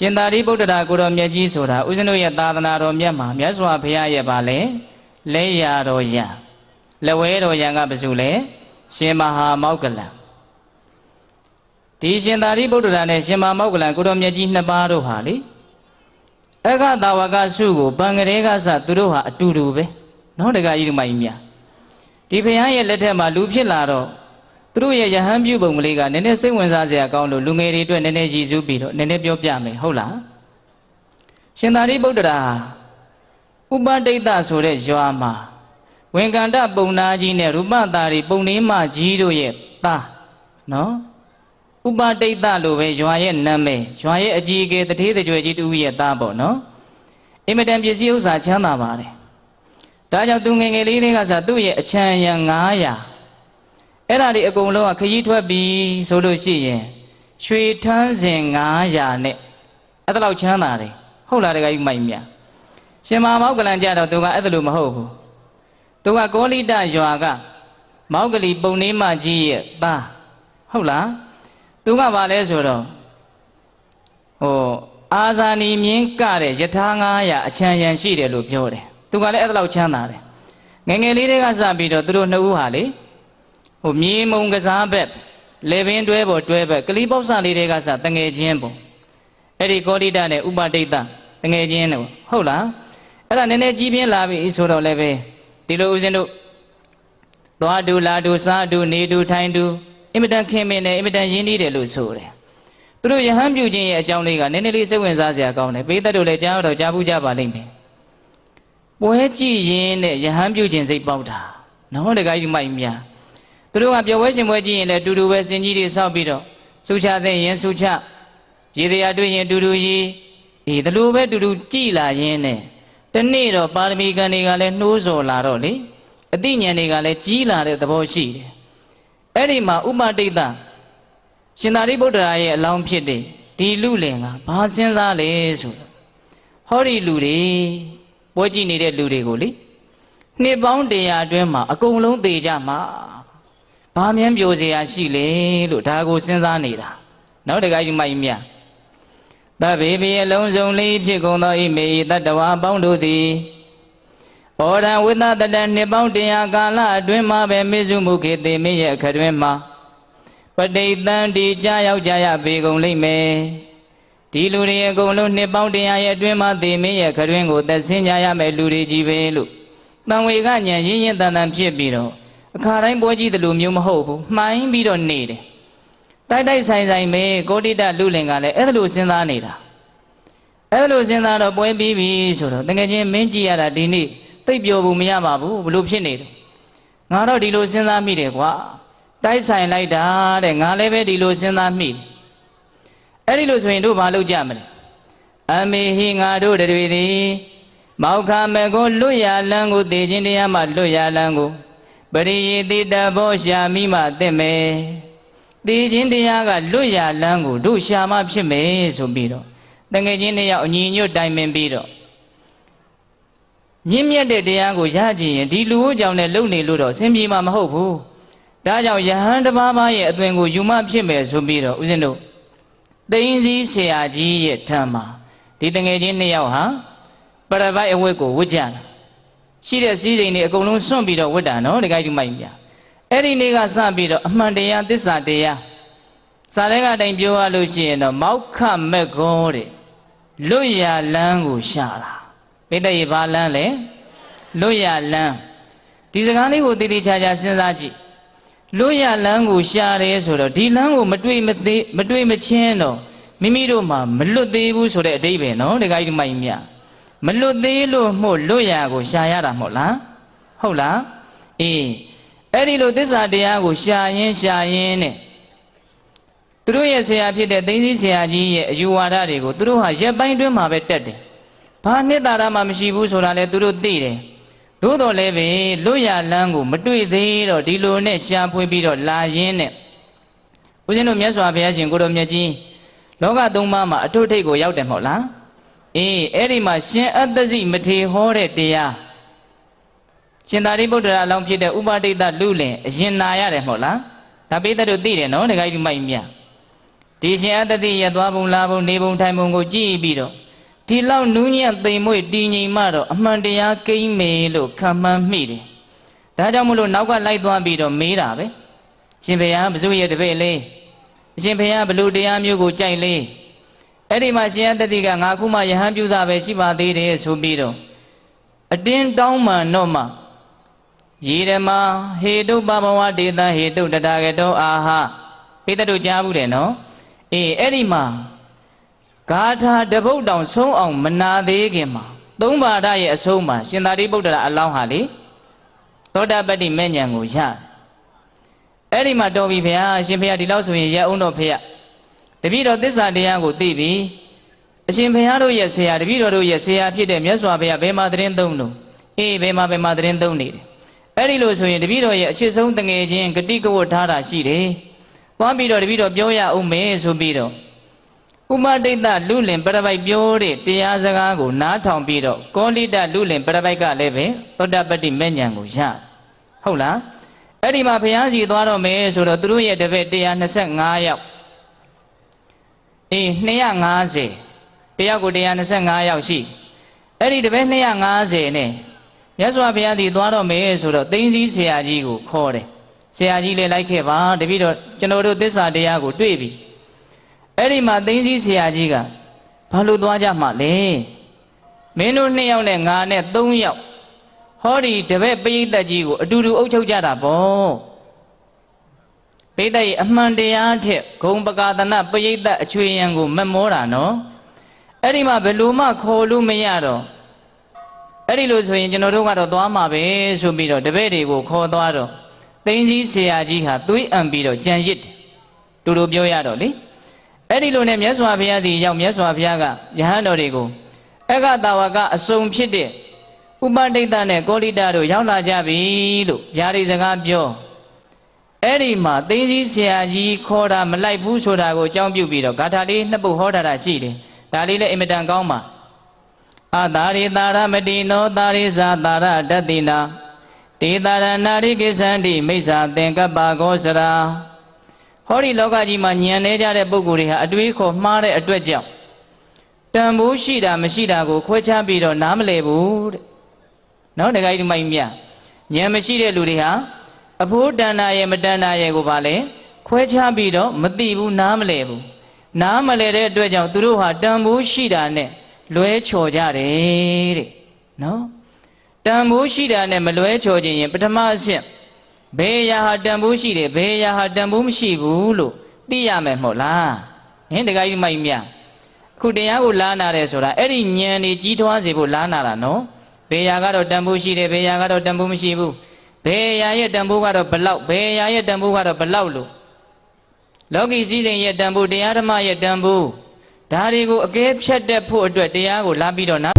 ရှင်သာရိပုတ္တရာကိုတော်မြတ်ကြီးဆိုတာဦးဇင်းတို့ရဲ့သာသနာတော်မြတ်မှာမြတ်စွာဘုရားရဲ့ပါလေလဲရတော်ရံလက်ဝဲတော်ရံကဘယ်သူလဲရှင်မဟာမောက္ကလံဒီရှင်သာရိပုတ္တရာနဲ့ရှင်မဟာမောက္ကလံကိုတော်မြတ်ကြီးနှစ်ပါးတို့ဟာလေအခသာဝကစုကိုပံကလေးကစသူတို့ဟာအတူတူပဲနော်တကကြီးဒီမိုင်းမြဒီဘုရားရဲ့လက်ထက်မှာလူဖြစ်လာတော့ သူတို့ရဲ့ယဟန်ပြုပုံကလေးကနည်းနည်းစိတ်ဝင်စားစရာကောင်းလို့လူငယ်တွေအတွက်နည်းနည်းရည်စူးပြီးတော့နည်းနည်းပြောပြမယ်ဟုတ်လားရှင်သာရိပုတ္တရာဥပတိတ်တဆိုတဲ့ရွာမှာဝင်ကန္တပုံနာကြီးနဲ့ရူပတာရီပုံနေမကြီးတို့ရဲ့သားနော်ဥပတိတ်တလို့ပဲရွာရဲ့နာမည်ရွာရဲ့အကြီးအကဲတထေးတကြွယ်ကြီးတူရဲ့သားပေါ့နော်အင်မတန်ပစ္စည်းဥစ္စာချမ်းသာပါတယ်ဒါကြောင့်သူငယ်ငယ်လေးတွေကစသူ့ရဲ့အချမ်းရံ900 အဲ့ဒါတွေအကုန်လုံးကခရီးထွက်ပြီဆိုလို့ရှိရင်ရွှေထန်းစဉ်900နဲ့အဲ့ဒါလောက်ချမ်းသာတယ်ဟုတ်လားတကယ်ကြီးမိုက်မြရှင်မာမောက်ကလန်ကြတော့သူကအဲ့ဒါလိုမဟုတ်ဘူးသူကကောလိတရွာကမောက်ကလီပုံနေမကြီးရဲ့သားဟုတ်လားသူကဘာလဲဆိုတော့ဟိုအာဇာနီမြင်းကတဲ့ယထာ900အချမ်းရံရှိတယ်လို့ပြောတယ်သူကလည်းအဲ့ဒါလောက်ချမ်းသာတယ်ငယ်ငယ်လေးတွေကစပြီးတော့သူတို့နှစ်ဦးဟာလေ ဟိုမြေမုံကစားဘက်လေပင်တွဲပေါ်တွဲဘက်ကလေးပေါက်စလေးတွေကစတငယ်ချင်းပေါ့အဲ့ဒီကောလိတနဲ့ဥပတိတ်တတငယ်ချင်းတော့ဟုတ်လားအဲ့ဒါနည်းနည်းကြီးပြင်းလာပြီဆိုတော့လည်းပဲဒီလိုဦးဇင်းတို့သွားတူလာတူစားတူနေတူထိုင်တူအင်မတန်ခင်မင်တယ်အင်မတန်ရင်းနှီးတယ်လို့ဆိုတယ်သူတို့ယဟန်ပြုခြင်းရဲ့အကြောင်းလေးကနည်းနည်းလေးစိတ်ဝင်စားစရာကောင်းတယ်ပေးသက်တို့လည်းကြားတော့ကြားဘူးကြပါလိမ့်မယ်ပွဲကြည့်ရင်နဲ့ယဟန်ပြုခြင်းစိတ်ပေါက်တာနော်တကယ်ကြီးမိုက်များ သူတို့ကပျော်ပွဲရှင်ပွဲကြည့်ရင်လည်းတူတူပဲစင်ကြီးတွေဆောက်ပြီးတော့စူချတဲ့ရင်စူချရေတရားတွေ့ရင်တူတူကြီးဒီဒီလိုပဲတူတူကြည်လာရင်းနဲ့တနေ့တော့ပါရမီကံတွေကလည်းနှိုးဆော်လာတော့လေအသိဉာဏ်တွေကလည်းကြီးလာတဲ့သဘောရှိတယ်အဲ့ဒီမှာဥပတိတ်တရှင်သာရိပုတ္တရာရဲ့အလောင်းဖြစ်တဲ့ဒီလူလင်ကဘာစဉ်းစားလဲဆိုတော့ဟောဒီလူတွေပွဲကြည့်နေတဲ့လူတွေကိုလေနှစ်ပေါင်းတရာအတွင်းမှာအကုန်လုံးသေကြမှာ ဘာမြန်းပြိုစရာရှိလေလို့ဒါကိုစဉ်းစားနေတာနောက်တခါကြီးမိုက်မြသဗ္ဗေပိအလုံးစုံလေးဖြစ်ကုန်သောဣမေတတ္တဝါပေါင်းတို့သည်ဩရံဝိသတတနှစ်ပေါင်းတရာကာလအတွင်းမှာပဲမေစုမှုခေတေမင်းရဲ့အခတွင်မှာပဋိသန္တိကြာရောက်ကြရပေကုန်လိမ့်မယ်ဒီလူတွေအကုန်လုံးနှစ်ပေါင်းတရာရဲ့အတွင်းမှာသေမင်းရဲ့ခတွင်ကိုသက်ဆင်းကြရမယ်လူတွေကြီးပဲလို့တန်ဝေကညံရင်းရင်တန်တန်ဖြစ်ပြီးတော့ အခါတိုင်းပွဲကြီးတယ်လို့မျိုးမဟုတ်ဘူးမှိုင်းပြီးတော့နေတယ်တိုက်တိုက်ဆိုင်ဆိုင်ပဲကောတိတလူလင်ကလည်းအဲ့ဒါလို့စဉ်းစားနေတာအဲ့ဒါလို့စဉ်းစားတော့ပွဲပြီးပြီဆိုတော့တကယ်ချင်းမင်းကြည့်ရတာဒီနေ့သိပ်ပျော်ဘူးမရပါဘူးဘလို့ဖြစ်နေတယ်ငါတော့ဒီလိုစဉ်းစားမိတယ်ကွာတိုက်ဆိုင်လိုက်တာတဲ့ငါလည်းပဲဒီလိုစဉ်းစားမိတယ်အဲ့ဒီလိုဆိုရင်တို့ဘာလုပ်ကြမလဲအမေဟိငါတို့တွေသည်မောက္ခမေကိုလွတ်ရလန်းကိုသိခြင်းတရားမှလွတ်ရလန်းကို ပရိယေတိတဘောရှာမိမှသင့်မယ်သိခြင်းတရားကလွတ်ရလန်းကိုတို့ရှာမှဖြစ်မယ်ဆိုပြီးတော့တငယ်ချင်းတယောက်အညီညွတ်တိုင်ပင်ပြီးတော့မြင့်မြတ်တဲ့တရားကိုရကြည့်ရင်ဒီလူ့ကြောင့်လည်းလုံနေလို့တော့စင်ပြေမှာမဟုတ်ဘူးဒါကြောင့်ယဟန်တစ်ပါးပါးရဲ့အသွင်ကိုယူမဖြစ်မယ်ဆိုပြီးတော့ဦးဇင်းတို့သိင်းစည်းဆရာကြီးရဲ့ထံမှာဒီတငယ်ချင်းနှစ်ယောက်ဟာပရပိုက်အဝတ်ကိုဝတ်ကြတာ ရှိတဲ့စည်းစိမ်တွေအကုန်လုံးစွန့်ပြီးတော့ဝတ်တာနော်တခါကျမိုက်ပြအဲ့ဒီနေ့ကစပြီးတော့အမှန်တရားသစ္စာတရားစာရဲကတိုင်ပြောရလို့ရှိရင်တော့မောက္ခမက်ကောတဲ့လွတ်ရလန်းကိုရှာတာပိဋကရေဘာလန်းလဲလွတ်ရလန်းဒီစကားလေးကိုတည်တည်ချာချာစဉ်းစားကြည့်လွတ်ရလန်းကိုရှာတယ်ဆိုတော့ဒီလန်းကိုမတွေ့မသေးမတွေ့မချင်းတော့မိမိတို့မှာမလွတ်သေးဘူးဆိုတဲ့အတိတ်ပဲနော်တခါကြီးမိုက်မြ မလွတ်သေးလို့မို့လွတ်ရကိုရှာရတာမဟုတ်လားဟုတ်လားအေးအဲ့ဒီလိုသစ္စာတရားကိုရှာရင်ရှာရင်နဲ့သူတို့ရဲ့ဆရာဖြစ်တဲ့သိသိဆရာကြီးရဲ့အယူဝါဒတွေကိုသူတို့ဟာရက်ပိုင်းတွင်းမှာပဲတက်တယ်ဘာနှစ်သာရမှမရှိဘူးဆိုတာလဲသူတို့သိတယ်သို့တော်လည်းပဲလွတ်ရလန်းကိုမတွေ့သေးတော့ဒီလိုနဲ့ရှာဖွေပြီးတော့လာရင်းနဲ့ဦးဇင်းတို့မြတ်စွာဘုရားရှင်ကိုတော်မြတ်ကြီးလောကသုံးပါးမှာအထုထိတ်ကိုရောက်တယ်မဟုတ်လား အေးအဲ့ဒီမှာရှင်အတ္တစိမထေဟောတဲ့တရားရှင်သာရိပုတ္တရာအလောင်းဖြစ်တဲ့ဥပဒိတလူလင်အရင်နာရတယ်မဟုတ်လားဒါပိသတို့သိတယ်နော်ဒကာကြီးမိုက်မြဒီရှင်အတ္တတိရသွားပုံလာပုံနေပုံထိုင်ပုံကိုကြည့်ပြီးတော့ဒီလောက်နူးညံ့သိမ်မွေ့တည်ငြိမ်မှတော့အမှန်တရားကိမ့်မေလို့ခံမှန်းမိတယ်ဒါကြောင့်မလို့နောက်ကလိုက်သွားပြီးတော့မေးတာပဲရှင်ဘုရားဘုဇုရဲ့တပည့်လေးအရှင်ဘုရားဘလို့တရားမျိုးကိုကြိုက်လေး အဲ့ဒီမှာရှင်အတ္တတိကငါခုမှယဟန်ပြုတာပဲရှိပါသေးတယ်ဆိုပြီးတော့အတင်းတောင်းမှန်တော့မှယေရမဟေတုပဘဝဒေသဟေတုတတကတောအာဟပိတတို့ကြားဘူးတယ်နော်အေးအဲ့ဒီမှာဂါထာတပုတ်တောင်ဆုံးအောင်မနာသေးခင်မှာသုံးပါဒရဲ့အဆုံးမှာရှင်သာရိပုတ္တရာအလောင်းဟာလေသောတာပတ္တိမဲ့ဉဏ်ကိုရတယ်အဲ့ဒီမှာတော်ပြီဗျာရှင်ဖေဒီလောက်ဆိုရင်ရအောင်တော့ဖေ တပည့်တော်သစ္စာတရားကိုသိပြီအရှင်ဘုရားတို့ရဲ့ဆရာတပည့်တော်တို့ရဲ့ဆရာဖြစ်တဲ့မြတ်စွာဘုရားဘယ်မှာသတင်းသုံးလို့အေးဘယ်မှာဘယ်မှာသတင်းသုံးနေတယ်အဲ့ဒီလိုဆိုရင်တပည့်တော်ရဲ့အချစ်ဆုံးတငယ်ချင်းဂတိကဝတ်ထားတာရှိတယ်သွားပြီးတော့တပည့်တော်ပြောရအောင်မေဆိုပြီးတော့ဥမတိတ်တလူလင်ပရပိုက်ပြောတဲ့တရားစကားကိုနားထောင်ပြီးတော့ကောလိတလူလင်ပရပိုက်ကလည်းပဲသောတပတ္တိမဲ့ဉဏ်ကိုရဟုတ်လားအဲ့ဒီမှာဘုရားစီသွားတော့မယ်ဆိုတော့သူတို့ရဲ့တပည့်125ယောက် အေး250တယောက်ကို125ယောက်ရှိအဲ့ဒီတပည့်250နဲ့မြတ်စွာဘုရားဒီသွားတော့မယ်ဆိုတော့သိင်းစည်းဆရာကြီးကိုခေါ်တယ်ဆရာကြီးလည်းလိုက်ခဲ့ပါတပည့်တော့ကျွန်တော်တို့သစ္စာတရားကိုတွေ့ပြီအဲ့ဒီမှာသိင်းစည်းဆရာကြီးကဘာလို့သွားကြမှာလဲမင်းတို့2ယောက်နဲ့ငါနဲ့3ယောက်ဟောဒီတပည့်ပိဋကတ်ကြီးကိုအတူတူအုပ်ချုပ်ကြတာပေါ့ ပိဋကတ်ရဲ့အမှန်တရားထက်ဂုံပကာသနပိဋကတ်အချွေရန်ကိုမမောတာနော်အဲ့ဒီမှာဘယ်လိုမှခေါ်လို့မရတော့အဲ့ဒီလိုဆိုရင်ကျွန်တော်တို့ကတော့သွားမှာပဲဆိုပြီးတော့တပည့်တွေကိုခေါ်သွားတော့သိင်းစည်းဆရာကြီးဟာသွေးအံပြီးတော့ကြံရစ်တယ်တူတူပြောရတော့လေအဲ့ဒီလိုနဲ့မြတ်စွာဘုရားသည်ရောက်မြတ်စွာဘုရားကယဟန်တော်တွေကိုအက္ခတာဝကအစုံဖြစ်တဲ့ဥပဒိတ်တနဲ့ကောလိတတို့ရောက်လာကြပြီလို့ဗျာဒီစကားပြော အဲ့ဒီမှာသိင်းစည်းဆရာကြီးခေါ်တာမလိုက်ဘူးဆိုတာကိုအကြောင်းပြုပြီးတော့ဂါထာလေးနှစ်ပုဒ်ဟောထားတာရှိတယ်ဒါလေးလည်းအင်မတန်ကောင်းပါအတာရိတာရမတိနောတာရိဇာတာရတတ္တိနာတေတာရနာရိကိသန္တိမိစ္ဆာသင်္ကပ္ပကောစရာဟောဒီလောကကြီးမှာညံနေကြတဲ့ပုဂ္ဂိုလ်တွေဟာအတွေးခေါ်မှားတဲ့အတွက်ကြောင့်တန်ဖိုးရှိတာမရှိတာကိုခွဲခြားပြီးတော့နားမလည်ဘူးတဲ့နော်တခါကြီးဒီမိုင်းမြညံမရှိတဲ့လူတွေဟာ အဖိုးတဏ္ဍာရဲ့မတဏ္ဍာရဲ့ကိုပါလေခွဲခြားပြီးတော့မသိဘူးနားမလည်ဘူးနားမလည်တဲ့အတွက်ကြောင့်သူတို့ဟာတန်ဖိုးရှိတာနဲ့လွဲချော်ကြတယ်တဲ့နော်တန်ဖိုးရှိတာနဲ့မလွဲချော်ခြင်းရင်ပထမအဆင့်ဘယ်ရာဟာတန်ဖိုးရှိတယ်ဘယ်ရာဟာတန်ဖိုးမရှိဘူးလို့သိရမယ်မဟုတ်လားဟင်တခါကြီးမိုက်မြအခုတရားကိုလားနာတယ်ဆိုတာအဲ့ဒီဉာဏ်นี่ကြီးထွားစေဖို့လားနာတာနော်ဘယ်ရာကတော့တန်ဖိုးရှိတယ်ဘယ်ရာကတော့တန်ဖိုးမရှိဘူး ဘယ်ရာရဲ့တန်ဖိုးကတော့ဘလောက်ဘယ်ရာရဲ့တန်ဖိုးကတော့ဘလောက်လို့လောကီစည်းစိမ်ရဲ့တန်ဖိုးတရားဓမ္မရဲ့တန်ဖိုးဒါတွေကိုအကဲဖြတ်တတ်ဖို့အတွက်တရားကိုလာပြီးတော့နာ